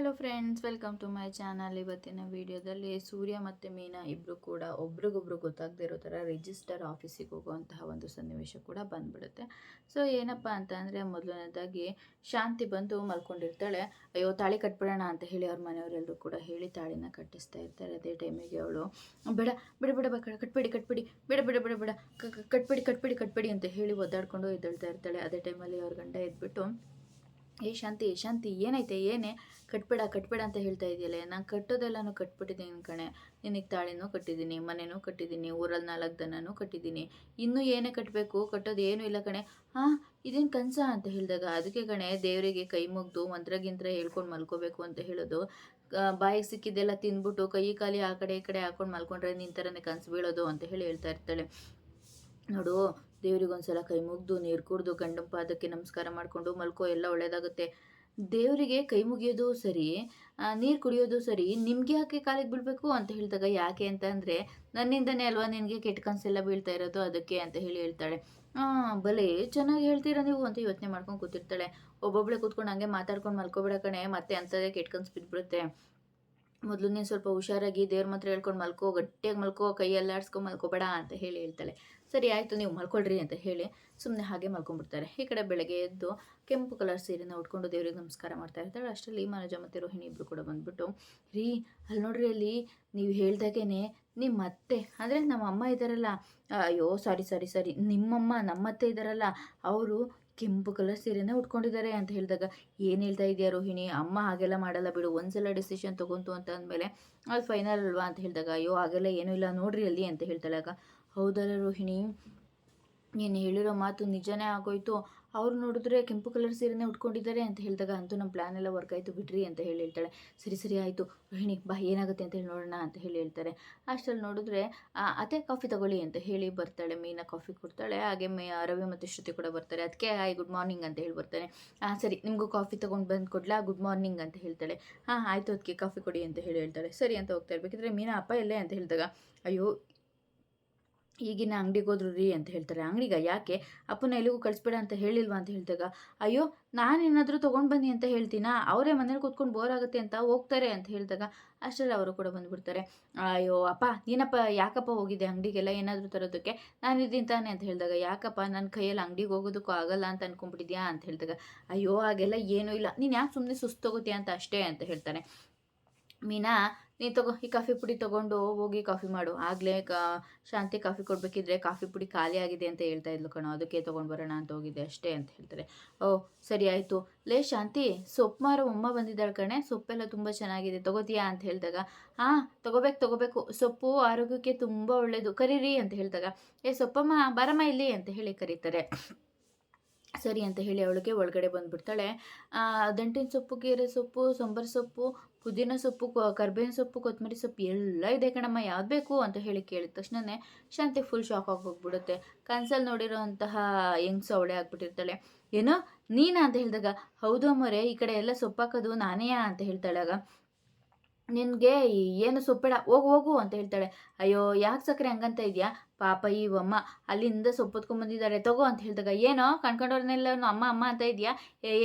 Hello friends welcome to my channel ಇವತ್ತಿನ ವಿಡಿಯೋದಲ್ಲಿ ಸೂರ್ಯ ಮತ್ತು ಮೀನಾ ಇಬ್ಬರು ಕೂಡ ಒಬ್ರಿಗೊಬ್ರು ಗೊತ್ತಾಗದೇ ಇರೋ ಥರ ರಿಜಿಸ್ಟರ್ ಆಫೀಸಿಗೆ ಹೋಗುವಂತಹ ಒಂದು ಸನ್ನಿವೇಶ ಕೂಡ ಬಂದ್ಬಿಡುತ್ತೆ. ಸೊ ಏನಪ್ಪ ಅಂತ ಅಂದರೆ ಮೊದಲನೇದಾಗಿ ಶಾಂತಿ ಬಂದು ಮಲ್ಕೊಂಡಿರ್ತಾಳೆ. ಅಯ್ಯೋ, ತಾಳಿ ಕಟ್ಬಿಡೋಣ ಅಂತ ಹೇಳಿ ಅವ್ರ ಮನೆಯವರೆಲ್ಲರೂ ಕೂಡ ಹೇಳಿ ತಾಳಿನ ಕಟ್ಟಿಸ್ತಾ ಇರ್ತಾರೆ. ಅದೇ ಟೈಮಿಗೆ ಅವಳು, ಬೇಡ, ಬಿಡ ಬಿಡ ಬೇಡ ಕಟ್ಬಿಡಿ ಕಟ್ಬಿಡಿ, ಬೇಡ, ಬಿಡ ಬಿಡ, ಬೇಡ ಕಟ್ಬಿಡಿ ಕಟ್ಬಿಡಿ ಕಟ್ಬಿಡಿ ಅಂತ ಹೇಳಿ ಒದ್ದಾಡ್ಕೊಂಡು ಎದ್ದೇಳ್ತಾ ಇರ್ತಾಳೆ. ಅದೇ ಟೈಮಲ್ಲಿ ಅವ್ರ ಗಂಡ ಎದ್ಬಿಟ್ಟು ಏ ಶಾಂತಿ ಶಾಂತಿ, ಏನೈತೆ, ಏನೇ? ಕಟ್ಬೇಡ ಕಟ್ಬೇಡ ಅಂತ ಹೇಳ್ತಾ ಇದೆಯಲ್ಲ ನಾನು ಕಟ್ಟೋದೆಲ್ಲನೂ ಕಟ್ಬಿಟ್ಟಿದ್ದೀನಿ ಕಣೆ. ನಿನಗೆ ತಾಳಿನೂ ಕಟ್ಟಿದ್ದೀನಿ, ಮನೆನೂ ಕಟ್ಟಿದ್ದೀನಿ ಊರಲ್ಲಿ ನಾಲ್ಕು ದನನೂ ಕಟ್ಟಿದ್ದೀನಿ. ಇನ್ನೂ ಏನೇ ಕಟ್ಟಬೇಕು ಕಟ್ಟೋದು ಏನೂ ಇಲ್ಲ ಕಣೆ. ಹಾಂ ಇದೇನು ಕನಸ ಅಂತ ಹೇಳಿದಾಗ ಅದಕ್ಕೆ ಕಣೆ, ದೇವರಿಗೆ ಕೈ ಮುಗ್ದು ಮಂತ್ರಗಿಂತ್ರ ಹೇಳ್ಕೊಂಡು ಮಲ್ಕೋಬೇಕು ಅಂತ ಹೇಳೋದು. ಬಾಯಿಗೆ ಸಿಕ್ಕಿದ್ದೆಲ್ಲ ತಿಂದ್ಬಿಟ್ಟು ಕೈ ಕಾಲಿ ಆ ಕಡೆ ಈ ಕಡೆ ಹಾಕೊಂಡು ಮಲ್ಕೊಂಡ್ರೆ ನಿನ್ನ ಥರನೇ ಕನಸು ಬೀಳೋದು ಅಂತ ಹೇಳಿ ಹೇಳ್ತಾ ಇರ್ತಾಳೆ. ನೋಡು ದೇವ್ರಿಗೆ ಒಂದ್ಸಲ ಕೈ ಮುಗ್ದು ನೀರು ಕುಡ್ದು, ಗಂಡನ ಪಾದಕ್ಕೆ ನಮಸ್ಕಾರ ಮಾಡಿಕೊಂಡು ಮಲ್ಕೋ, ಎಲ್ಲ ಒಳ್ಳೆಯದಾಗುತ್ತೆ ದೇವರಿಗೆ ಕೈ ಮುಗಿಯೋದು ಸರಿ ನೀರು ಕುಡಿಯೋದು ಸರಿ, ನಿಮಗೆ ಯಾಕೆ ಕಾಲಿಗೆ ಬೀಳಬೇಕು ಅಂತ ಹೇಳಿದಾಗ ಯಾಕೆ ಅಂತ ಅಂದರೆ, ನನ್ನಿಂದನೇ ಅಲ್ವಾ ನಿನಗೆ ಕೆಟ್ಟ ಕನಸೆಲ್ಲ ಬೀಳ್ತಾ ಇರೋದು, ಅದಕ್ಕೆ ಅಂತ ಹೇಳಿ ಹೇಳ್ತಾಳೆ. ಹಾಂ ಭಲೇ ಚೆನ್ನಾಗಿ ಹೇಳ್ತೀರಾ ನೀವು ಅಂತ ಯೋಚನೆ ಮಾಡ್ಕೊಂಡು ಕೂತಿರ್ತಾಳೆ. ಒಬ್ಬೊಬ್ಳೆ ಕೂತ್ಕೊಂಡು ಹಂಗೆ ಮಾತಾಡ್ಕೊಂಡು ಮಲ್ಕೋಬೇಡ ಕಣೆ, ಮತ್ತೆ ಅಂಥದ್ದೇ ಕೆಟ್ಟ ಕನಸು ಬಿದ್ದುಬಿಡುತ್ತೆ ಮೊದಲು ನೀನು ಸ್ವಲ್ಪ ಹುಷಾರಾಗಿ ದೇವ್ರ ಮಾತ್ರ ಹೇಳ್ಕೊಂಡು ಮಲ್ಕೋ, ಗಟ್ಟಿಯಾಗಿ ಮಲ್ಕೋ ಕೈಯಲ್ಲಿ ಆಡ್ಸ್ಕೊಂಡು ಮಲ್ಕೋಬೇಡ ಅಂತ ಹೇಳಿ ಹೇಳ್ತಾಳೆ. ಸರಿ ಆಯಿತು, ನೀವು ಮಲ್ಕೊಳ್ರಿ ಅಂತ ಹೇಳಿ ಸುಮ್ಮನೆ ಹಾಗೆ ಮಲ್ಕೊಂಡ್ಬಿಡ್ತಾರೆ. ಈ ಕಡೆ ಬೆಳಗ್ಗೆ ಎದ್ದು ಕೆಂಪು ಕಲರ್ ಸೀರೆನ ಉಟ್ಕೊಂಡು ದೇವರಿಗೆ ನಮಸ್ಕಾರ ಮಾಡ್ತಾ ಇರ್ತಾಳೆ. ಅಷ್ಟರಲ್ಲಿ ಮನೋಜ ಮತ್ತು ರೋಹಿಣಿ ಇಬ್ಬರು ಕೂಡ ಬಂದ್ಬಿಟ್ಟು, ರೀ, ಅಲ್ಲಿ ನೋಡ್ರಿ ಅಲ್ಲಿ ನೀವು ಹೇಳ್ದಾಗೇನೆ ನಿಮ್ಮ ಅತ್ತೆ, ಅಂದರೆ ನಮ್ಮ ಅಮ್ಮ ಇದ್ದಾರಲ್ಲ ಅಯ್ಯೋ ಸಾರಿ ಸಾರಿ ಸಾರಿ ನಿಮ್ಮಮ್ಮ ನಮ್ಮತ್ತೆ ಇದ್ದಾರಲ್ಲ ಅವರು ಕೆಂಪು ಕಲರ್ ಸೀರೆನೇ ಉಟ್ಕೊಂಡಿದ್ದಾರೆ ಅಂತ ಹೇಳಿದಾಗ ಏನು ಹೇಳ್ತಾ ಇದೆಯಾ ರೋಹಿಣಿ? ಅಮ್ಮ ಹಾಗೆಲ್ಲ ಮಾಡಲ್ಲ ಬಿಡು, ಒಂದ್ಸಲ ಡಿಸಿಷನ್ ತೊಗೊಂತು ಅಂತ ಅಂದಮೇಲೆ, ಅದು ಫೈನಲ್ ಅಲ್ವಾ? ಅಂತ ಹೇಳಿದಾಗ, ಅಯ್ಯೋ, ಹಾಗೆಲ್ಲ ಏನೂ ಇಲ್ಲ, ನೋಡ್ರಿ ಅಲ್ಲಿ, ಅಂತ ಹೇಳ್ತಾಳೆ. ಆಗ ಹೌದಲ್ಲ ರೋಹಿಣಿ? ನೀನು ಹೇಳಿರೋ ಮಾತು ನಿಜನೇ ಆಗೋಯ್ತು. ಅವ್ರು ನೋಡಿದ್ರೆ ಕೆಂಪು ಕಲರ್ ಸೀರೆನೇ ಉಟ್ಕೊಂಡಿದ್ದಾರೆ ಅಂತ ಹೇಳಿದಾಗ ಅಂತೂ ನಮ್ಮ ಪ್ಲ್ಯಾನ್ ಎಲ್ಲ ವರ್ಕ್ ಆಯಿತು ಬಿಡ್ರಿ ಅಂತ ಹೇಳಿ ಹೇಳ್ತಾಳೆ. ಸರಿ ಸರಿ ಆಯಿತು. ರೋಹಿಣಿ, ಬಾ, ಏನಾಗುತ್ತೆ ಅಂತ ಹೇಳಿ ನೋಡೋಣ ಅಂತ ಹೇಳಿ ಹೇಳ್ತಾರೆ. ಅಷ್ಟರಲ್ಲಿ ನೋಡಿದ್ರೆ ಅದೇ ಕಾಫಿ ತಗೊಳ್ಳಿ ಅಂತ ಹೇಳಿ ಬರ್ತಾಳೆ. ಮೀನಾ ಕಾಫಿ ಕೊಡ್ತಾಳೆ. ಹಾಗೆ ಮೇ ರವಿ ಮತ್ತು ಶ್ರುತಿ ಕೂಡ ಬರ್ತಾರೆ. ಅದಕ್ಕೆ ಹಾಯ್ ಗುಡ್ ಮಾರ್ನಿಂಗ್ ಅಂತ ಹೇಳಿ ಬರ್ತಾನೆ. ಹಾಂ ಸರಿ, ನಿಮಗೂ ಕಾಫಿ ತೊಗೊಂಡು ಬಂದು ಕೊಡ್ಲಾ? ಗುಡ್ ಮಾರ್ನಿಂಗ್ ಅಂತ ಹೇಳ್ತಾಳೆ. ಹಾಂ, ಆಯಿತು ಅದಕ್ಕೆ ಕಾಫಿ ಕೊಡಿ ಅಂತ ಹೇಳಿ ಹೇಳ್ತಾಳೆ. ಸರಿ ಅಂತ ಹೋಗ್ತಾ ಇರ್ಬೇಕಿದ್ರೆ ಮೀನಾ, ಅಪ್ಪ ಎಲ್ಲೇ? ಅಂತ ಹೇಳಿದಾಗ, ಅಯ್ಯೋ ಈಗಿನ ಅಂಗಡಿಗೆ ಹೋದ್ರು ರೀ ಅಂತ ಹೇಳ್ತಾರೆ. ಅಂಗಡಿಗ ಯಾಕೆ? ಅಪ್ಪನ ಎಲ್ಲಿಗೂ ಕಳಿಸ್ಬೇಡ ಅಂತ ಹೇಳಿಲ್ವಾ ಅಂತ ಹೇಳಿದಾಗ, ಅಯ್ಯೋ, ನಾನೇನಾದರೂ ತೊಗೊಂಡು ಬನ್ನಿ ಅಂತ ಹೇಳ್ತೀನಾ? ಅವರೇ ಮನೇಲಿ ಕೂತ್ಕೊಂಡು ಬೋರ್ ಆಗುತ್ತೆ ಅಂತ ಹೋಗ್ತಾರೆ ಅಂತ ಹೇಳಿದಾಗ, ಅಷ್ಟರಲ್ಲಿ ಅವರು ಕೂಡ ಬಂದುಬಿಡ್ತಾರೆ. ಅಯ್ಯೋ, ಅಪ್ಪ, ನೀನಪ್ಪ ಯಾಕಪ್ಪ ಹೋಗಿದ್ದೆ ಅಂಗಡಿಗೆಲ್ಲ? ಏನಾದರೂ ತರೋದಕ್ಕೆ? ನಾನು ಇದ್ದೀನಿ ತಾನೆ ಅಂತ ಹೇಳಿದಾಗ, ಯಾಕಪ್ಪ ನನ್ನ ಕೈಯಲ್ಲಿ ಅಂಗಡಿಗೆ ಹೋಗೋದಕ್ಕೂ ಆಗಲ್ಲ ಅಂತ ಅಂದ್ಕೊಂಡ್ಬಿಟ್ಟಿದ್ಯಾ ಅಂತ ಹೇಳಿದಾಗ, ಅಯ್ಯೋ, ಹಾಗೆಲ್ಲ ಏನೂ ಇಲ್ಲ. ನೀನು ಯಾಕೆ ಸುಮ್ಮನೆ ಸುಸ್ತು ತಗೋತೀಯ ಅಂತ ಅಷ್ಟೇ ಅಂತ ಹೇಳ್ತಾನೆ ಮೀನಾ, ನೀ ತಗೋ, ಈ ಕಾಫಿ ಪುಡಿ ತಗೊಂಡು ಹೋಗಿ ಕಾಫಿ ಮಾಡು. ಆಗಲೇ ಶಾಂತಿ ಕಾಫಿ ಕೊಡಬೇಕಿದ್ರೆ ಕಾಫಿ ಪುಡಿ ಖಾಲಿ ಆಗಿದೆ ಅಂತ ಹೇಳ್ತಾ ಇದ್ಲು ಕಣೋ. ಅದಕ್ಕೆ ತೊಗೊಂಡು ಬರೋಣ ಅಂತ ಹೋಗಿದ್ದೆ ಅಷ್ಟೇ ಅಂತ ಹೇಳ್ತಾರೆ. ಓ, ಸರಿ ಆಯಿತು. ಲೇ ಶಾಂತಿ, ಸೊಪ್ಪು ಮಾರೋ ಅಮ್ಮ ಬಂದಿದ್ದಾಳೆ ಕಣೆ. ಸೊಪ್ಪೆಲ್ಲ ತುಂಬ ಚೆನ್ನಾಗಿದೆ. ತಗೋತೀಯಾ ಅಂತ ಹೇಳಿದಾಗ, ಹಾಂ, ತಗೋಬೇಕು ತಗೋಬೇಕು. ಸೊಪ್ಪು ಆರೋಗ್ಯಕ್ಕೆ ತುಂಬ ಒಳ್ಳೇದು. ಕರೀರಿ ಅಂತ ಹೇಳಿದಾಗ, ಏ ಸೊಪ್ಪಮ್ಮ, ಬರಮ್ಮ ಇಲ್ಲಿ ಅಂತ ಹೇಳಿ ಕರೀತಾರೆ. ಸರಿ ಅಂತ ಹೇಳಿ ಅವಳಿಗೆ ಒಳಗಡೆ ಬಂದುಬಿಡ್ತಾಳೆ. ದಂಟಿನ ಸೊಪ್ಪು ಗೀರೆ ಸೊಪ್ಪು, ಸೊಂಬರ್ ಸೊಪ್ಪು, ಪುದೀನ ಸೊಪ್ಪು ಕರ್ಬೇವಿನ ಸೊಪ್ಪು, ಕೊತ್ತಂಬರಿ ಸೊಪ್ಪು ಎಲ್ಲ ಇದೆ ಕಣಮ್ಮ, ಯಾವ್ದು ಬೇಕು ಅಂತ ಹೇಳಿ ಕೇಳಿದ ತಕ್ಷಣನೇ ಶಾಂತಿ ಫುಲ್ ಶಾಕ್ ಆಗಿ ಹೋಗ್ಬಿಡುತ್ತೆ. ಕನ್ಸಲ್ಲಿ ನೋಡಿರೋಂತಹ ಹೆಂಗ್ಸು ಅವಳೇ ಆಗ್ಬಿಟ್ಟಿರ್ತಾಳೆ. ಏನೋ ನೀನಾ ಅಂತ ಹೇಳಿದಾಗ, ಹೌದು ಅಮ್ಮರೇ, ಈ ಕಡೆ ಎಲ್ಲ ಸೊಪ್ಪು ಹಾಕೋದು ನಾನೇಯಾ? ಅಂತ ಹೇಳ್ತಾಳೆ ಆಗ. ನಿನಗೆ ಏನು ಸೊಪ್ಪೇಡ ಹೋಗು ಹೋಗು, ಅಂತ ಹೇಳ್ತಾಳೆ. ಅಯ್ಯೋ, ಯಾಕೆ ಸಕ್ಕರೆ ಹಂಗಂತ ಇದೆಯಾ? ಪಾಪ ಈ ಅಮ್ಮ ಅಲ್ಲಿಂದ ಸೊಪ್ಪು ಹೊತ್ಕೊಂಡ್ಬಂದಿದ್ದಾರೆ ತಗೋ ಅಂತ ಹೇಳಿದಾಗ, ಏನೋ ಕಣ್ಕೊಂಡವ್ರನ್ನೆಲ್ಲ ಅಮ್ಮ ಅಮ್ಮ ಅಂತ ಇದೆಯಾ?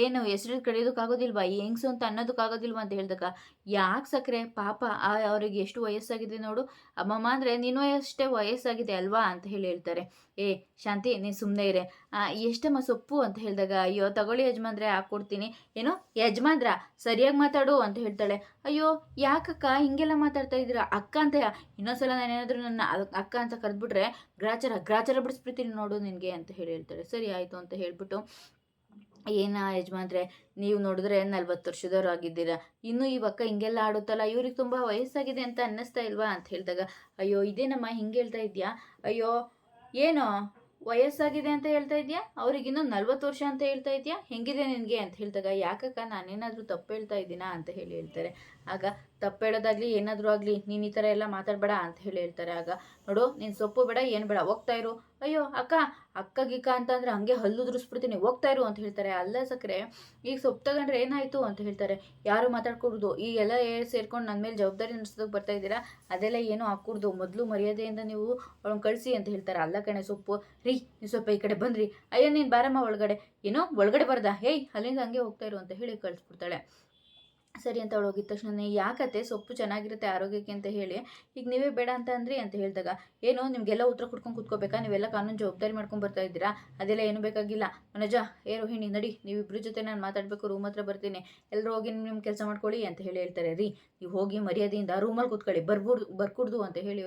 ಏನು ಹೆಸರು ಕಡಿಯೋದಕ್ಕಾಗೋದಿಲ್ವಾ ಈ ಹೆಂಗ್ಸು ಅಂತ ಅನ್ನೋದಕ್ಕಾಗೋದಿಲ್ವಾ ಅಂತ ಹೇಳಿದಾಗ, ಯಾಕೆ ಸಕ್ಕರೆ ಪಾಪ ಅವ್ರಿಗೆ ಎಷ್ಟು ವಯಸ್ಸಾಗಿದೆ ನೋಡು. ಅಮ್ಮಮ್ಮ ಅಂದರೆ ನೀನು ಅಷ್ಟೇ ವಯಸ್ಸಾಗಿದೆ ಅಲ್ವಾ? ಅಂತ ಹೇಳಿ ಹೇಳ್ತಾರೆ. ಏ, ಶಾಂತಿ, ನೀನು ಸುಮ್ಮನೆ ಇರೆ. ಎಷ್ಟಮ್ಮ ಸೊಪ್ಪು? ಅಂತ ಹೇಳಿದಾಗ, ಅಯ್ಯೋ, ತಗೊಳ್ಳಿ ಯಜಮಾನ್ರೆ ಹಾಕ್ಕೊಡ್ತೀನಿ ಏನು? ಯಜಮಾನ್ರ? ಸರಿಯಾಗಿ ಮಾತಾಡು ಅಂತ ಹೇಳ್ತಾಳೆ. ಅಯ್ಯೋ, ಯಾಕಕ್ಕ ಹಿಂಗೆಲ್ಲ ಮಾತಾಡ್ತಾ ಇದ್ದೀರಾ? ಅಕ್ಕ ಅಂತ ಇನ್ನೊಂದ್ಸಲ ನಾನೇನಾದರೂ ನನ್ನ ಅಕ್ಕ ಅಂತ ಕರೆದ್ಬಿಟ್ರೆ ಗ್ರಾಚಾರ ಗ್ರಾಚಾರ ಬಿಡಿಸ್ಬಿಡ್ತೀನಿ ನೋಡು ನಿನಗೆ ಅಂತ ಹೇಳಿ ಹೇಳ್ತಾರೆ. ಸರಿ ಆಯಿತು ಅಂತ ಹೇಳಿಬಿಟ್ಟು ಏನ ಯಜಮಾನ್ರೆ, ನೀವು ನೋಡಿದ್ರೆ ನಲ್ವತ್ತು ವರ್ಷದವ್ರು ಆಗಿದ್ದೀರಾ. ಇನ್ನೂ ಈ ಅಕ್ಕ ಹಿಂಗೆಲ್ಲ ಆಡುತ್ತಲ್ಲ, ಇವ್ರಿಗೆ ತುಂಬ ವಯಸ್ಸಾಗಿದೆ ಅಂತ ಅನ್ನಿಸ್ತಾ ಇಲ್ವಾ ಅಂತ ಹೇಳಿದಾಗ, ಅಯ್ಯೋ, ಇದೇನಮ್ಮ ಹಿಂಗೆ ಹೇಳ್ತಾ ಇದೆಯಾ? ಅಯ್ಯೋ, ಏನೋ, ವಯಸ್ಸಾಗಿದೆ ಅಂತ ಹೇಳ್ತಾ ಇದೆಯಾ? ಅವ್ರಿಗಿನ್ನೂ ನಲ್ವತ್ತು ವರ್ಷ ಅಂತ ಹೇಳ್ತಾ ಇದೆಯಾ? ಹೆಂಗಿದೆ ನಿನಗೆ ಅಂತ ಹೇಳಿದಾಗ, ಯಾಕಕ್ಕ ನಾನೇನಾದರೂ ತಪ್ಪು ಹೇಳ್ತಾ ಇದ್ದೀನಾ ಅಂತ ಹೇಳಿ ಹೇಳ್ತಾರೆ. ಆಗ ತಪ್ಪು ಹೇಳೋದಾಗ್ಲಿ ಏನಾದರೂ ಆಗಲಿ, ನೀನು ಈ ಥರ ಎಲ್ಲ ಮಾತಾಡಬೇಡ ಅಂತ ಹೇಳಿ ಹೇಳ್ತಾರೆ. ಆಗ, ನೋಡು, ನೀನು ಸೊಪ್ಪು ಬೇಡ, ಏನು ಬೇಡ, ಹೋಗ್ತಾ ಇರು. ಅಯ್ಯೋ, ಅಕ್ಕ ಅಕ್ಕ ಗಿಕ್ಕ ಅಂತಂದ್ರೆ ಹಂಗೆ ಹಲ್ಲು ಉದುರಿಸ್ಬಿಡ್ತೀನಿ ಹೋಗ್ತಾ ಇರು ಅಂತ ಹೇಳ್ತಾರೆ. ಅಲ್ಲ ಸಕ್ಕರೆ ಈಗ ಸೊಪ್ಪು ತಗೊಂಡ್ರೆ ಏನಾಯಿತು ಅಂತ ಹೇಳ್ತಾರೆ. ಯಾರು ಮಾತಾಡ್ಕೊಡ್ದು? ಈ ಎಲ್ಲ ಸೇರ್ಕೊಂಡು ನನ್ನ ಮೇಲೆ ಜವಾಬ್ದಾರಿ ನಡೆಸೋದಕ್ಕೆ ಬರ್ತಾ ಇದ್ದೀರಾ? ಅದೆಲ್ಲ ಏನೂ ಹಾಕ್ಕೊಡ್ದು ಮೊದಲು ಮರ್ಯಾದೆಯಿಂದ ನೀವು ಅವಳನ್ನ ಕಳಿಸಿ ಅಂತ ಹೇಳ್ತಾರೆ. ಅಲ್ಲ ಕಣೆ, ಸೊಪ್ಪು. ರೀ, ನೀವು ಸ್ವಲ್ಪ ಈ ಕಡೆ ಬಂದ್ರಿ. ಅಯ್ಯೋ, ನೀನು ಬಾರಮ್ಮ ಒಳಗಡೆ. ಏನೋ, ಒಳಗಡೆ ಬರ್ದ. ಹೇಯ್ ಅಲ್ಲಿಂದ ಹಂಗೆ ಹೋಗ್ತಾ ಇರು ಅಂತ ಹೇಳಿ ಕಳಿಸ್ಬಿಡ್ತಾಳೆ. ಸರಿ ಅಂತ ಅವಳು ಹೋಗಿದ ತಕ್ಷಣ ಯಾಕತ್ತೆ? ಸೊಪ್ಪು ಚೆನ್ನಾಗಿರುತ್ತೆ ಆರೋಗ್ಯಕ್ಕೆ ಅಂತ ಹೇಳಿ. ಈಗ ನೀವೇ ಬೇಡ ಅಂತ ಅಂದ್ರಿ ಅಂತ ಹೇಳಿದಾಗ, ಏನು ನಿಮಗೆಲ್ಲ ಉತ್ತರ ಕುಡ್ಕೊಂಡು ಕೂತ್ಕೋಬೇಕಾ? ನೀವೆಲ್ಲ ಕಾನೂನು ಜವಾಬ್ದಾರಿ ಮಾಡ್ಕೊಂಡು ಬರ್ತಾ ಇದ್ದೀರಾ? ಅದೆಲ್ಲ ಏನು ಬೇಕಾಗಿಲ್ಲ. ಮನೋಜ, ಏ ರೋಹಿಣಿ, ನಡಿ ನೀವಿಬ್ಬರ ಜೊತೆ ನಾನು ಮಾತಾಡಬೇಕು ರೂಮ್ ಹತ್ರ ಬರ್ತೀನಿ. ಎಲ್ಲರೂ ಹೋಗಿ ನಿಮ್ಮ ಕೆಲಸ ಮಾಡ್ಕೊಳ್ಳಿ ಅಂತ ಹೇಳಿ ಹೇಳ್ತಾರೆ. ರೀ, ನೀವು ಹೋಗಿ ಮರ್ಯಾದೆಯಿಂದ ರೂಮಲ್ಲಿ ಕೂತ್ಕೊಳ್ಳಿ. ಬರ್ಬೋದು ಬರ್ಕೂಡ್ದು ಅಂತ ಹೇಳಿ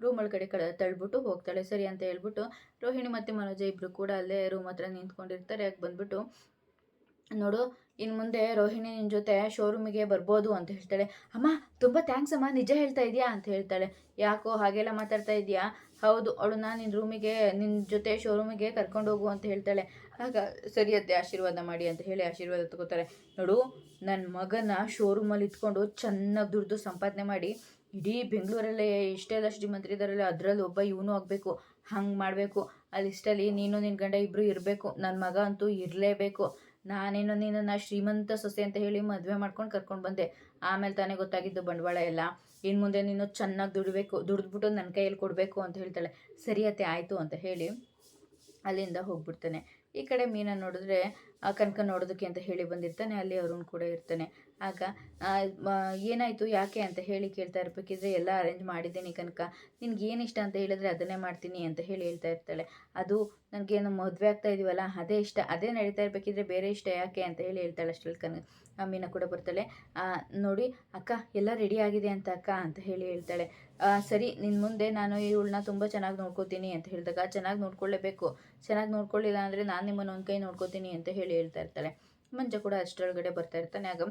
ರೂಮ್ ಕಡೆ ಕಡೆ ತಳ್ಬಿಟ್ಟು ಹೋಗ್ತಾಳೆ. ಸರಿ ಅಂತ ಹೇಳ್ಬಿಟ್ಟು, ರೋಹಿಣಿ ಮತ್ತು ಮನೋಜ ಇಬ್ಬರು ಕೂಡ ಅಲ್ಲೇ ರೂಮ್ ಹತ್ರ ನಿಂತ್ಕೊಂಡಿರ್ತಾರೆ. ಯಾಕೆ ಬಂದ್ಬಿಟ್ಟು, ನೋಡು ಇನ್ನು ಮುಂದೆ ರೋಹಿಣಿ ನಿನ್ನ ಜೊತೆ ಶೋರೂಮಿಗೆ ಬರ್ಬೋದು ಅಂತ ಹೇಳ್ತಾಳೆ. ಅಮ್ಮ, ತುಂಬ ಥ್ಯಾಂಕ್ಸ್ ಅಮ್ಮ, ನಿಜ ಹೇಳ್ತಾ ಇದೆಯಾ? ಅಂತ ಹೇಳ್ತಾಳೆ. ಯಾಕೋ ಹಾಗೆಲ್ಲ ಮಾತಾಡ್ತಾ ಇದೆಯಾ? ಹೌದು ಅವಳನ್ನ ನಿನ್ನ ರೂಮಿಗೆ ನಿನ್ನ ಜೊತೆ ಶೋರೂಮಿಗೆ ಕರ್ಕೊಂಡು ಹೋಗು ಅಂತ ಹೇಳ್ತಾಳೆ. ಆಗ ಸರಿಯತ್ತೆ ಆಶೀರ್ವಾದ ಮಾಡಿ ಅಂತ ಹೇಳಿ ಆಶೀರ್ವಾದ ತಗೋತಾರೆ. ನೋಡು ನನ್ನ ಮಗನ ಶೋರೂಮಲ್ಲಿ ಇಟ್ಕೊಂಡು ಚೆನ್ನಾಗಿ ದುಡ್ದು ಸಂಪಾದನೆ ಮಾಡಿ, ಇಡೀ ಬೆಂಗಳೂರಲ್ಲೇ ಇಷ್ಟೆಲ್ಲ ಶ್ರೀಮಂತರಿದ್ದಾರಲ್ಲ, ಅದರಲ್ಲಿ ಒಬ್ಬ ಇವನು ಆಗಬೇಕು. ಹಂಗೆ ಮಾಡಬೇಕು. ಆ ಇಷ್ಟಲ್ಲಿ ನೀನು ನಿನ್ನ ಗಂಡ ಇಬ್ಬರು ಇರಬೇಕು. ನನ್ನ ಮಗ ಅಂತೂ ಇರಲೇಬೇಕು. ನಾನೇನು ನಿನ್ನನ್ನು ಶ್ರೀಮಂತ ಸೊಸೆ ಅಂತ ಹೇಳಿ ಮದುವೆ ಮಾಡ್ಕೊಂಡು ಕರ್ಕೊಂಡು ಬಂದೆ. ಆಮೇಲೆ ತಾನೇ ಗೊತ್ತಾಗಿದ್ದು ಬಂಡವಾಳ ಎಲ್ಲ. ಇನ್ನು ಮುಂದೆ ನೀನು ಚೆನ್ನಾಗಿ ದುಡಬೇಕು, ದುಡಿದ್ಬಿಟ್ಟು ನನ್ನ ಕೈಯಲ್ಲಿ ಕೊಡಬೇಕು ಅಂತ ಹೇಳ್ತಾಳೆ. ಸರಿಯತ್ತೆ ಆಯಿತು ಅಂತ ಹೇಳಿ ಅಲ್ಲಿಂದ ಹೋಗ್ಬಿಡ್ತಾನೆ. ಈ ಕಡೆ ಮೀನ ನೋಡಿದ್ರೆ, ಆ ಕನಕ ನೋಡೋದಕ್ಕೆ ಅಂತ ಹೇಳಿ ಬಂದಿರ್ತಾನೆ. ಅಲ್ಲಿ ಅರುಣ್ ಕೂಡ ಇರ್ತಾನೆ. ಆಗ ಏನಾಯಿತು, ಯಾಕೆ ಅಂತ ಹೇಳಿ ಕೇಳ್ತಾ ಇರಬೇಕಿದ್ರೆ ಎಲ್ಲ ಅರೇಂಜ್ ಮಾಡಿದ್ದೀನಿ ಕನಕ. ನಿನ್ಗೆ ಏನು ಇಷ್ಟ ಅಂತ ಹೇಳಿದ್ರೆ ಅದನ್ನೇ ಮಾಡ್ತೀನಿ ಅಂತ ಹೇಳಿ ಹೇಳ್ತಾ ಇರ್ತಾಳೆ. ಅದು ನನಗೇನು ಮದುವೆ ಆಗ್ತಾ ಇದೀವಲ್ಲ, ಅದೇ ಇಷ್ಟ. ಅದೇ ನಡೀತಾ ಇರಬೇಕಿದ್ರೆ ಬೇರೆ ಇಷ್ಟ ಯಾಕೆ ಅಂತ ಹೇಳಿ ಹೇಳ್ತಾಳೆ ಅಷ್ಟರಲ್ಲಿ ಕನ ಮೀನ ಕೂಡ ಬರ್ತಾಳೆ. ನೋಡಿ, ಅಕ್ಕ, ಎಲ್ಲ ರೆಡಿ ಆಗಿದೆ ಅಂತ ಅಕ್ಕ ಅಂತ ಹೇಳಿ ಹೇಳ್ತಾಳೆ. ಸರಿ ನಿನ್ನ ಮುಂದೆ ನಾನು ಇವಳನ್ನ ತುಂಬ ಚೆನ್ನಾಗಿ ನೋಡ್ಕೋತೀನಿ ಅಂತ ಹೇಳಿದಾಗ, ಚೆನ್ನಾಗಿ ನೋಡ್ಕೊಳ್ಳೇಬೇಕು. ಚೆನ್ನಾಗಿ ನೋಡ್ಕೊಳ್ಳಿಲ್ಲ ಅಂದರೆ ನಾನು ನಿಮ್ಮನ್ನು ಒಂದು ಕೈ ನೋಡ್ಕೋತೀನಿ ಅಂತ ಹೇಳಿ ಹೇಳ್ತಾ ಇರ್ತಾಳೆ. ಮಂಜ ಕೂಡ ಅಷ್ಟರೊಳಗಡೆ ಬರ್ತಾ ಇರ್ತಾನೆ. ಆಗ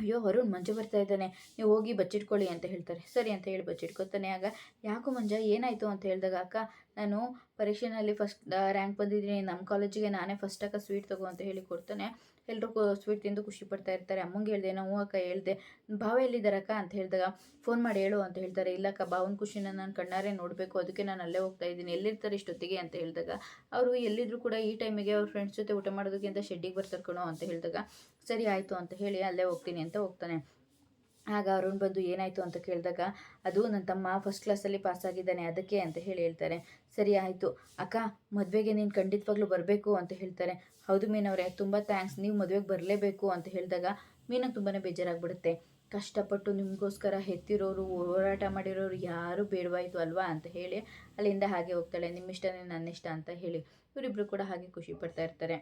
ಅಯ್ಯೋ, ಅರುಣ್ ಮಂಜು ಬರ್ತಾ ಇದ್ದಾನೆ. ನೀವು ಹೋಗಿ ಬಚ್ಚಿಟ್ಕೊಳ್ಳಿ ಅಂತ ಹೇಳ್ತಾರೆ. ಸರಿ ಅಂತ ಹೇಳಿ ಬಚ್ಚಿಟ್ಕೊತಾನೆ. ಆಗ, ಯಾಕೋ ಮಂಜ, ಏನಾಯಿತು? ಅಂತ ಹೇಳಿದಾಗ, ಅಕ್ಕ, ನಾನು ಪರೀಕ್ಷೆನಲ್ಲಿ ಫಸ್ಟ್ ರ್ಯಾಂಕ್ ಬಂದಿದ್ದೀನಿ. ನಮ್ಮ ಕಾಲೇಜಿಗೆ ನಾನೇ ಫಸ್ಟ್ ಅಕ್ಕ ಸ್ವೀಟ್ ತಗೋ ಅಂತ ಹೇಳಿ ಕೊಡ್ತಾನೆ. ಎಲ್ಲರೂ ಸ್ವೀಟ್ ತಿಂದು ಖುಷಿ ಪಡ್ತಾ ಇರ್ತಾರೆ. ಅಮ್ಮಂಗೆ ಹೇಳಿದೆ ನಾವು ಅಕ್ಕ ಹೇಳಿದೆ, ಭಾವ ಎಲ್ಲಿದ್ದಾರಕ್ಕ ಅಂತ ಹೇಳಿದಾಗ, ಫೋನ್ ಮಾಡಿ ಹೇಳು ಅಂತ ಹೇಳ್ತಾರೆ. ಇಲ್ಲಕ್ಕ, ಭಾವನ ಖುಷಿನ ನಾನು ಕಣ್ಣಾರೆ ನೋಡಬೇಕು, ಅದಕ್ಕೆ ನಾನು ಅಲ್ಲೇ ಹೋಗ್ತಾ ಇದ್ದೀನಿ. ಎಲ್ಲಿರ್ತಾರೆ ಇಷ್ಟೊತ್ತಿಗೆ? ಅಂತ ಹೇಳಿದಾಗ, ಅವರು ಎಲ್ಲಿದ್ರು ಕೂಡ ಈ ಟೈಮಿಗೆ ಅವ್ರ ಫ್ರೆಂಡ್ಸ್ ಜೊತೆ ಊಟ ಮಾಡೋದಕ್ಕಿಂತ ಶೆಡ್ಡಿಗೆ ಬರ್ತಾರೆ ಕಣೋ ಅಂತ ಹೇಳಿದಾಗ, ಸರಿ ಆಯಿತು ಅಂತ ಹೇಳಿ ಅಲ್ಲೇ ಹೋಗ್ತೀನಿ ಅಂತ ಹೋಗ್ತಾನೆ. ಆಗ ಅರುಣ್ ಬಂದು ಏನಾಯಿತು ಅಂತ ಕೇಳಿದಾಗ, ಅದು ನನ್ನ ತಮ್ಮ ಫಸ್ಟ್ ಕ್ಲಾಸಲ್ಲಿ ಪಾಸ್ ಆಗಿದ್ದಾನೆ, ಅದಕ್ಕೆ ಅಂತ ಹೇಳಿ ಹೇಳ್ತಾರೆ. ಸರಿ ಆಯಿತು. ಅಕ್ಕ, ಮದುವೆಗೆ ನೀನು ಖಂಡಿತವಾಗ್ಲೂ ಬರಬೇಕು ಅಂತ ಹೇಳ್ತಾರೆ. ಹೌದು ಮೀನವ್ರೆ, ತುಂಬ ಥ್ಯಾಂಕ್ಸ್ ನೀವು ಮದುವೆಗೆ ಬರಲೇಬೇಕು ಅಂತ ಹೇಳಿದಾಗ ಮೀನಾಗ ತುಂಬಾ ಬೇಜಾರಾಗ್ಬಿಡುತ್ತೆ. ಕಷ್ಟಪಟ್ಟು ನಿಮಗೋಸ್ಕರ ಹೆತ್ತಿರೋರು, ಹೋರಾಟ ಮಾಡಿರೋರು ಯಾರೂ ಬೇಡವಾಯಿತು ಅಲ್ವಾ ಅಂತ ಹೇಳಿ ಅಲ್ಲಿಂದ ಹಾಗೆ ಹೋಗ್ತಾಳೆ. ನಿಮ್ಮಿಷ್ಟನೇ ನನ್ನಿಷ್ಟ ಅಂತ ಹೇಳಿ. ಇವರಿಬ್ಬರು ಕೂಡ ಹಾಗೆ ಖುಷಿ ಪಡ್ತಾ ಇರ್ತಾರೆ.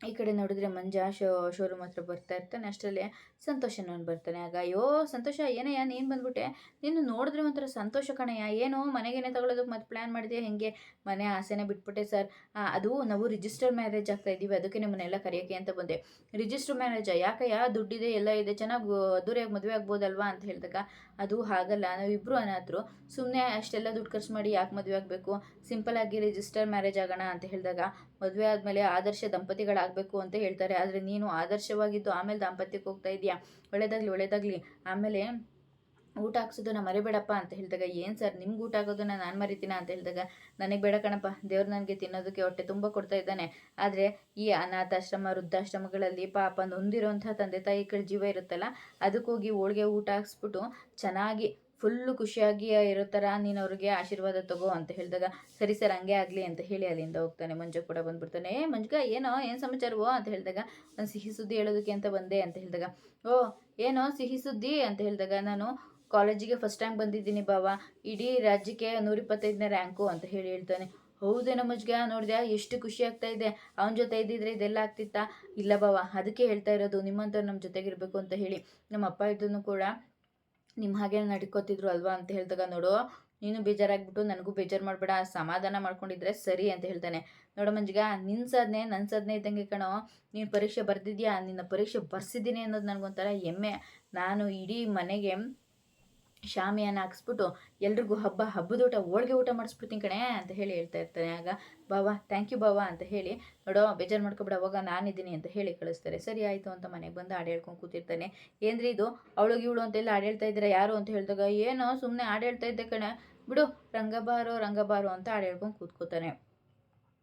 ಈ ಕಡೆ ನೋಡಿದ್ರೆ ಮಂಜ ಶೋ ಶೋರೂಮ್ ಹತ್ರ ಬರ್ತಾ ಇರ್ತಾನೆ, ಅಷ್ಟರಲ್ಲಿ ಸಂತೋಷನವನು ಬರ್ತಾನೆ. ಆಗ ಅಯ್ಯೋ, ಸಂತೋಷ, ಏನಯ್ಯ, ನೀನು ಬಂದ್ಬಿಟ್ಟೆ? ನೀನು ನೋಡಿದ್ರೆ ಒಂಥರ ಸಂತೋಷ ಕಣಯ್ಯ. ಏನು ಮನೆಗೇನೆ ತಗೊಳ್ಳೋದಕ್ಕೆ ಮತ್ತೆ ಪ್ಲ್ಯಾನ್ ಮಾಡಿದೆ ಹೆಂಗೆ? ಮನೆ ಆಸೆನೇ ಬಿಟ್ಬಿಟ್ಟೆ ಸರ್ ಅದು ನಾವು ರಿಜಿಸ್ಟರ್ ಮ್ಯಾರೇಜ್ ಆಗ್ತಾ ಇದ್ದೀವಿ, ಅದಕ್ಕೆ ನಿಮ್ಮನ್ನೆಲ್ಲ ಕರೆಯೋಕ್ಕೆ ಅಂತ ಬಂದೆ. ರಿಜಿಸ್ಟರ್ ಮ್ಯಾರೇಜಾ ಯಾಕಯ್ಯ? ದುಡ್ಡಿದೆ, ಎಲ್ಲ ಇದೆ, ಚೆನ್ನಾಗಿ, ಅದ್ದೂರಿಯಾಗಿ ಮದುವೆ ಆಗ್ಬೋದಲ್ವಾ ಅಂತ ಹೇಳಿದಾಗ ಅದು ಹಾಗಲ್ಲ. ನಾವಿಬ್ಬರು ಅನಾಥರು. ಸುಮ್ಮನೆ ಅಷ್ಟೆಲ್ಲ ದುಡ್ಡು ಖರ್ಚು ಮಾಡಿ ಯಾಕೆ ಮದುವೆ ಆಗಬೇಕು? ಸಿಂಪಲಾಗಿ ರಿಜಿಸ್ಟರ್ ಮ್ಯಾರೇಜ್ ಆಗೋಣ ಅಂತ ಹೇಳಿದಾಗ ಮದುವೆ ಆದಮೇಲೆ ಆದರ್ಶ ದಂಪತಿಗಳಾಗಬೇಕು ಅಂತ ಹೇಳ್ತಾರೆ. ಆದರೆ ನೀನು ಆದರ್ಶವಾಗಿದ್ದು ಆಮೇಲೆ ದಾಂಪತ್ಯಕ್ಕೆ ಹೋಗ್ತಾ ಇದೆಯಾ? ಒಳ್ಳೇದಾಗಲಿ ಒಳ್ಳೇದಾಗಲಿ. ಆಮೇಲೆ ಊಟ ಹಾಕ್ಸೋದನ್ನ ಮರಿಬೇಡಪ್ಪ ಅಂತ ಹೇಳಿದಾಗ, ಏನು ಸರ್ ನಿಮ್ಗೆ ಊಟ ಆಗೋದನ್ನ ನಾನು ಮರಿತೀನ? ಅಂತ ಹೇಳಿದಾಗ, ನನಗೆ ಬೇಡ ಕಣಪ್ಪ, ದೇವ್ರು ನನಗೆ ತಿನ್ನೋದಕ್ಕೆ ಹೊಟ್ಟೆ ತುಂಬ ಕೊಡ್ತಾ ಇದ್ದಾನೆ. ಆದರೆ ಈ ಅನಾಥಾಶ್ರಮ, ವೃದ್ಧಾಶ್ರಮಗಳಲ್ಲಿ ಪಾಪ ನೊಂದಿರೋಂಥ ತಂದೆ ತಾಯಿಗಳ ಜೀವ ಇರುತ್ತಲ್ಲ ಅದಕ್ಕೋಗಿ ಹೋಳಿಗೆ ಊಟ ಹಾಕ್ಸ್ಬಿಟ್ಟು ಚೆನ್ನಾಗಿ ಫುಲ್ಲು ಖುಷಿಯಾಗಿ ಇರೋ ಥರ ನೀನು ಅವ್ರಿಗೆ ಆಶೀರ್ವಾದ ತಗೋ ಅಂತ ಹೇಳಿದಾಗ, ಸರಿ ಸರ್, ಹಂಗೆ ಆಗಲಿ ಅಂತ ಹೇಳಿ ಅಲ್ಲಿಂದ ಹೋಗ್ತಾನೆ. ಮಂಜು ಕೂಡ ಬಂದ್ಬಿಡ್ತಾನೆ, ಏ ಮಂಜುಗ, ಏನೋ, ಏನು ಸಮಾಚಾರವೋ? ಅಂತ ಹೇಳಿದಾಗ, ನಾನು ಸಿಹಿ ಸುದ್ದಿ ಹೇಳೋದಕ್ಕೆ ಅಂತ ಬಂದೆ ಅಂತ ಹೇಳಿದಾಗ, ಓ, ಏನೋ ಸಿಹಿ ಸುದ್ದಿ? ಅಂತ ಹೇಳಿದಾಗ, ನಾನು ಕಾಲೇಜಿಗೆ ಫಸ್ಟ್ ರ್ಯಾಂಕ್ ಬಂದಿದ್ದೀನಿ ಬಾವ. ಇಡೀ ರಾಜ್ಯಕ್ಕೆ ನೂರಿಪ್ಪತ್ತೈದನೇ ರ್ಯಾಂಕು ಅಂತ ಹೇಳಿ ಹೇಳ್ತಾನೆ. ಹೌದೇನೋ ಮಜ್ಗ ನೋಡಿದ್ಯಾ, ಎಷ್ಟು ಖುಷಿ ಆಗ್ತಾ ಇದೆ. ಅವನ ಜೊತೆ ಇದ್ದಿದ್ರೆ ಇದೆಲ್ಲ ಆಗ್ತಿತ್ತಾ? ಇಲ್ಲ ಬಾವ, ಅದಕ್ಕೆ ಹೇಳ್ತಾ ಇರೋದು ನಿಮ್ಮಂಥವ್ರು ನಮ್ಮ ಜೊತೆಗಿರಬೇಕು ಅಂತ ಹೇಳಿ. ನಮ್ಮ ಅಪ್ಪ ಇದ್ದನು ಕೂಡ ನಿಮ್ಮ ಹಾಗೆ ನಡ್ಕೋತಿದ್ರು ಅಲ್ವಾ ಅಂತ ಹೇಳಿದಾಗ, ನೋಡು, ನೀನು ಬೇಜಾರಾಗ್ಬಿಟ್ಟು ನನಗೂ ಬೇಜಾರು ಮಾಡಬೇಡ, ಸಮಾಧಾನ ಮಾಡ್ಕೊಂಡಿದ್ರೆ ಸರಿ ಅಂತ ಹೇಳ್ತಾನೆ. ನೋಡು ಮಂಜಿಗ ನಿನ್ನ ಸಾಧನೆ ನನ್ನ ಸಾಧನೆ ಇದ್ದಂಗೆ ಕಣೋ, ನೀನು ಪರೀಕ್ಷೆ ಬರೆದಿದ್ಯಾ? ನಿನ್ನ ಪರೀಕ್ಷೆ ಬರ್ಸಿದ್ದೀನಿ ಅನ್ನೋದು ನನಗೊಂಥರ ಹೆಮ್ಮೆ. ನಾನು ಇಡೀ ಮನೆಗೆ ಶಾಮಿಯಾನ ಹಾಕ್ಸ್ಬಿಟ್ಟು ಎಲ್ರಿಗೂ ಹಬ್ಬ, ಹಬ್ಬದ ಊಟ, ಹೋಳಿಗೆ ಊಟ ಮಾಡಿಸ್ಬಿಡ್ತೀನಿ ಕಣೆ ಅಂತ ಹೇಳಿ ಹೇಳ್ತಾ ಇರ್ತಾನೆ. ಆಗ ಬಾವಾ ಥ್ಯಾಂಕ್ ಯು ಬಾವಾ ಅಂತ ಹೇಳಿ, ನೋಡೋ, ಬೇಜಾರು ಮಾಡ್ಕೊಬೇಡ ಅವಾಗ ನಾನಿದ್ದೀನಿ ಅಂತ ಹೇಳಿ ಕಳಿಸ್ತಾರೆ. ಸರಿ ಆಯಿತು ಅಂತ ಮನೆಗೆ ಬಂದು ಹಾಡು ಹೇಳ್ಕೊಂಡು ಕೂತಿರ್ತಾನೆ. ಏನ್ರಿ ಇದು? ಅವಳಿಗೆ ಇವಳು ಅಂತೆಲ್ಲ ಹಾಡು ಹೇಳ್ತಾ ಇದ್ದೀರಾ? ಯಾರು ಅಂತ ಹೇಳಿದಾಗ, ಏನೋ ಸುಮ್ಮನೆ ಹಾಡು ಹೇಳ್ತಾ ಇದ್ದೆ ಕಣೆ. ಬಿಡು ರಂಗಬಾರೋ ರಂಗಬಾರೋ ಅಂತ ಹಾಡು ಹೇಳ್ಕೊಂಡು ಕೂತ್ಕೋತಾನೆ.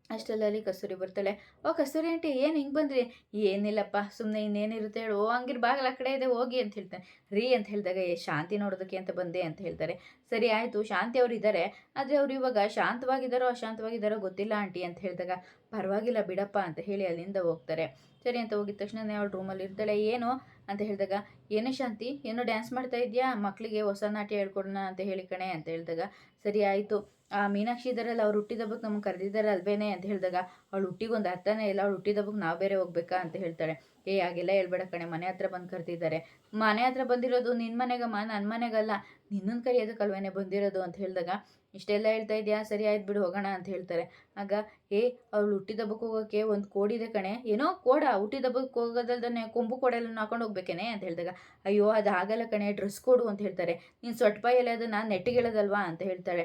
ಅಷ್ಟರಲ್ಲಿ ಕಸ್ತೂರಿ ಬರ್ತಾಳೆ. ಓ ಕಸ್ತೂರಿ ಆಂಟಿ, ಏನು ಹಿಂಗೆ ಬಂದ್ರಿ? ಏನಿಲ್ಲಪ್ಪ ಸುಮ್ಮನೆ ಇನ್ನೇನಿರುತ್ತೆ ಹೇಳು. ಓ, ಹಂಗಿರ್ ಬಾಗಿಲು ಕಡೆ ಇದೆ, ಹೋಗಿ ಅಂತ ಹೇಳ್ತಾನೆ. ರೀ ಅಂತ ಹೇಳಿದಾಗ, ಏ, ಶಾಂತಿ ನೋಡೋದಕ್ಕೆ ಅಂತ ಬಂದೆ ಅಂತ ಹೇಳ್ತಾರೆ. ಸರಿ, ಆಯಿತು. ಶಾಂತಿ ಅವ್ರು ಇದ್ದಾರೆ ಆದರೆ ಅವ್ರು ಇವಾಗ ಶಾಂತವಾಗಿದ್ದಾರೋ ಅಶಾಂತವಾಗಿದ್ದಾರೋ ಗೊತ್ತಿಲ್ಲ ಆಂಟಿ ಅಂತ ಹೇಳಿದಾಗ, ಪರವಾಗಿಲ್ಲ ಬಿಡಪ್ಪ ಅಂತ ಹೇಳಿ ಅಲ್ಲಿಂದ ಹೋಗ್ತಾರೆ. ಸರಿ ಅಂತ ಹೋಗಿದ ತಕ್ಷಣನೇ ಅವಳು ರೂಮಲ್ಲಿ ಇರ್ತಾಳೆ. ಏನು? ಅಂತ ಹೇಳಿದಾಗ, ಏನು ಶಾಂತಿ? ಏನೋ ಡ್ಯಾನ್ಸ್ ಮಾಡ್ತಾ ಇದೆಯಾ? ಮಕ್ಕಳಿಗೆ ಹೊಸ ನಾಟ್ಯ ಹೇಳ್ಕೊಡೋಣ ಅಂತ ಹೇಳಿ ಕಣೆ ಅಂತ ಹೇಳಿದಾಗ, ಸರಿ, ಆಯಿತು. ಆ ಮೀನಾಕ್ಷಿ ಇದ್ದಾರಲ್ಲ, ಅವ್ರು ಹುಟ್ಟಿದಬ್ಬಕ್ಕೆ ನಮ್ಗೆ ಕರೆದಿದ್ದಾರೆ ಅಲ್ವೇನೆ ಅಂತ ಹೇಳಿದಾಗ, ಅವಳು ಹುಟ್ಟಿಗೊಂದು ಅರ್ಥನೇ ಇಲ್ಲ, ಅವ್ಳು ಹಬ್ಬಕ್ಕೆ ನಾವು ಬೇರೆ ಹೋಗ್ಬೇಕಾ ಅಂತ ಹೇಳ್ತಾಳೆ. ಏ, ಹಾಗೆಲ್ಲ ಹೇಳ್ಬೇಡ ಕಣೆ, ಮನೆ ಹತ್ರ ಬಂದು ಕರೆದಿದ್ದಾರೆ ಮನೆ ಹತ್ರ ಬಂದಿರೋದು ನಿನ್ನ ಮನೆಗಮ್ಮ ನನ್ನ ಮನೆಗಲ್ಲ ನಿನ್ನನ್ನು ಕರೆಯೋದಕ್ಕಲ್ವೇನೆ ಬಂದಿರೋದು ಅಂತ ಹೇಳಿದಾಗ, ಇಷ್ಟೆಲ್ಲ ಹೇಳ್ತಾ ಇದೆಯಾ? ಸರಿ, ಆಯ್ತು ಬಿಡು, ಹೋಗೋಣ ಅಂತ ಹೇಳ್ತಾರೆ. ಆಗ, ಏ, ಅವಳು ಹುಟ್ಟಿದಬ್ಬಕ್ಕೆ ಹೋಗೋಕ್ಕೆ ಒಂದು ಕೋಡಿದೆ ಕಣೆ. ಏನೋ ಕೋಡ ಹುಟ್ಟಿದಬ್ಬಕ್ಕೆ ಹೋಗೋದಲ್ದೇ ಕೊಂಬು ಕೋಡೆಲ್ಲ ಹಾಕೊಂಡು ಹೋಗ್ಬೇಕೇನೆ ಅಂತ ಹೇಳಿದಾಗ, ಅಯ್ಯೋ, ಅದು ಆಗಲ್ಲ ಕಣೆ, ಡ್ರೆಸ್ ಕೊಡು ಅಂತ ಹೇಳ್ತಾರೆ. ನೀನು ಸೊಟ್ಪಾಯಲ್ಲಿ ಅದನ್ನು ನೆಟ್ಟಿಗೆ ನೆಟ್ಟಿಗೆಳದಲ್ವಾ ಅಂತ ಹೇಳ್ತಾಳೆ.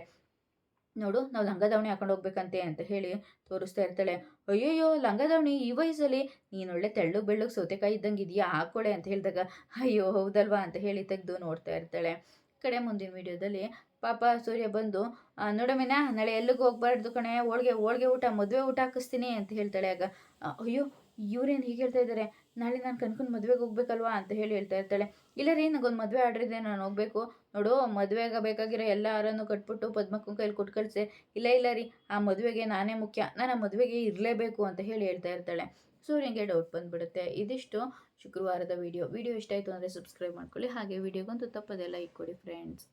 ನೋಡು ನಾವು ಲಂಗ ದಾವಣಿ ಹಾಕೊಂಡು ಹೋಗ್ಬೇಕಂತೆ ಅಂತ ಹೇಳಿ ತೋರಿಸ್ತಾ ಇರ್ತಾಳೆ. ಅಯ್ಯಯ್ಯೋ ಲಂಗ ದಾವಣಿ ಈ ವಯಸ್ಸಲ್ಲಿ ನೀನು ಒಳ್ಳೆ ತೆಳ್ಳು ಬೆಳ್ಳಗೆ ಸೌತೆಕಾಯಿ ಇದ್ದಂಗೆ ಇದೆಯಾ? ಹಾಕೊಳ್ಳೆ ಅಂತ ಹೇಳಿದಾಗ ಅಯ್ಯೋ ಹೌದಲ್ವಾ? ಅಂತ ಹೇಳಿ ತೆಗೆದು ನೋಡ್ತಾ ಇರ್ತಾಳೆ. ಕಡೆ ಮುಂದಿನ ವಿಡಿಯೋದಲ್ಲಿ ಪಾಪ ಸೂರ್ಯ ಬಂದು ನೋಡಮಿನ ನಾಳೆ ಎಲ್ಲಿಗೂ ಹೋಗ್ಬಾರ್ದು ಕಣೆ ಹೋಳ್ಗೆ ಹೋಳ್ಗೆ ಊಟ ಮದುವೆ ಊಟ ಹಾಕಿಸ್ತೀನಿ ಅಂತ ಹೇಳ್ತಾಳೆ. ಆಗ "ಆ, ಅಯ್ಯೋ ಇವ್ರೇನು ಹೀಗೆ ಹೇಳ್ತಾ ಇದ್ದಾರೆ ನಾಳೆ ನಾನು ಕನ್ಕೊಂಡು ಮದುವೆಗೆ ಹೋಗ್ಬೇಕಲ್ವಾ ಅಂತ ಹೇಳಿ ಹೇಳ್ತಾ ಇರ್ತಾಳೆ. ಇಲ್ಲ ರೀ ನನಗೊಂದು ಮದುವೆ ಆರ್ಡ್ರ್ ಇದೆ, ನಾನು ಹೋಗ್ಬೇಕು. ನೋಡು ಮದುವೆಗೆ ಬೇಕಾಗಿರೋ ಎಲ್ಲ ಹಾರನ್ನು ಕಟ್ಬಿಟ್ಟು ಪದ್ಮಕ್ಕನ ಕೈಲಿ ಕೊಟ್ಟು ಕಳಿಸೆ. ಇಲ್ಲ ಇಲ್ಲ ರೀ, ಆ ಮದುವೆಗೆ ನಾನೇ ಮುಖ್ಯ. ನಾನು ಆ ಮದುವೆಗೆ ಇರಲೇಬೇಕು ಅಂತ ಹೇಳಿ ಹೇಳ್ತಾ ಇರ್ತಾಳೆ. ಸೂರ್ಯಂಗೆ ಡೌಟ್ ಬಂದ್ಬಿಡುತ್ತೆ. ಇದಿಷ್ಟು ಶುಕ್ರವಾರದ ವಿಡಿಯೋ ವಿಡಿಯೋ ಇಷ್ಟ ಆಯಿತು ಅಂದರೆ ಸಬ್ಸ್ಕ್ರೈಬ್ ಮಾಡ್ಕೊಳ್ಳಿ. ಹಾಗೆ ವಿಡಿಯೋಗಂತೂ ತಪ್ಪದೆ ಲೈಕ್ ಕೊಡಿ ಫ್ರೆಂಡ್ಸ್